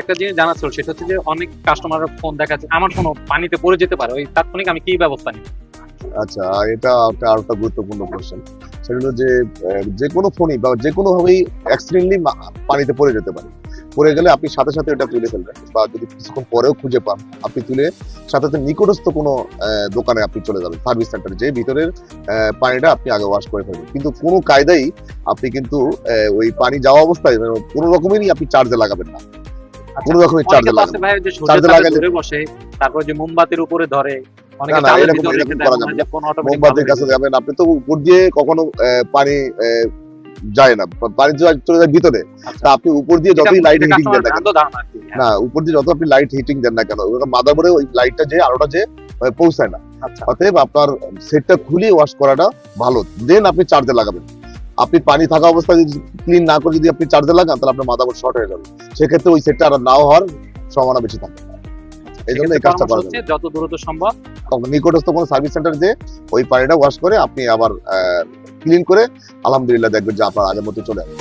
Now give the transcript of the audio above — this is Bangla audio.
একটা জিনিস জানার ছিল, সেটা হচ্ছে যে অনেক ফোন দেখা যাচ্ছে আমার ফোনও পানিতে পড়ে যেতে পারে, ওই তাৎক্ষণিক আমি কি ব্যবস্থা নিই? আচ্ছা এটা একটা গুরুত্বপূর্ণ সেটা যে যে কোনো ফোনই বা যে কোনো ভাবেই অ্যাক্সিডেন্টলি পানিতে পড়ে যেতে পারে। পড়ে গেলে আপনি সাথে সাথে এটা তুলে ফেলবেন, বা যদি কিছুক্ষণ পরেও খুঁজে পান, আপনি তুলে সাথে সাথে নিকটস্থ কোনো দোকানে আপনি চলে যাবেন সার্ভিস সেন্টারে যে ভিতরের পানিটা আপনি আগে ওয়াশ করে ফেলবেন। কিন্তু কোনো কায়দাই আপনি কিন্তু ওই পানি যাওয়া অবস্থায় মানে কোনো রকমেরই আপনি চার্জে লাগাবেন না। কোনো রকমের অনেকে চার্জে যে সোজা চার্জে লাগালে- বসে তারপর যে মোমবাতির উপরে ধরে ভিতরে মনে মোমবাতির কাছে যাবেন আপনি তো উপর দিয়ে কখনো পানি যায় না। পানি চলে যায় ভিতরে। আচ্ছা। তা আপনি উপর দিয়ে যতই লাইট হিটিং দেন না কেন। হ্যাঁ, না উপর দিয়ে যত আপনি লাইট হিটিং দেন না কেন মাদারবোর্ডে ওই লাইটটা যে আলোটা যে পৌঁছায় না। আচ্ছা। অতএব আপনার সেটটা খুলে ওয়াশ করাটা ভালো। দেন আপনি চার্জে লাগাবেন। আপনি পানি থাকা অবস্থায় যদি ক্লিন না করে যদি আপনি চার্জে লাগান তাহলে আপনার মাদাবোর্ড শর্ট হয়ে যাবে। সেক্ষেত্রে ওই সেটটা আর নাও হওয়ার সম্ভাবনা বেশি থাকে। এই জন্য এই কাজটা করা হচ্ছে যত দ্রুত সম্ভব। নিকটস্থ কোনো সার্ভিস সেন্টার যে ওই পানিটা ওয়াশ করে আপনি আবার ক্লিন করে আলহামদুলিল্লাহ দেখবেন যে আপনার আগের মতো চলে আসবে।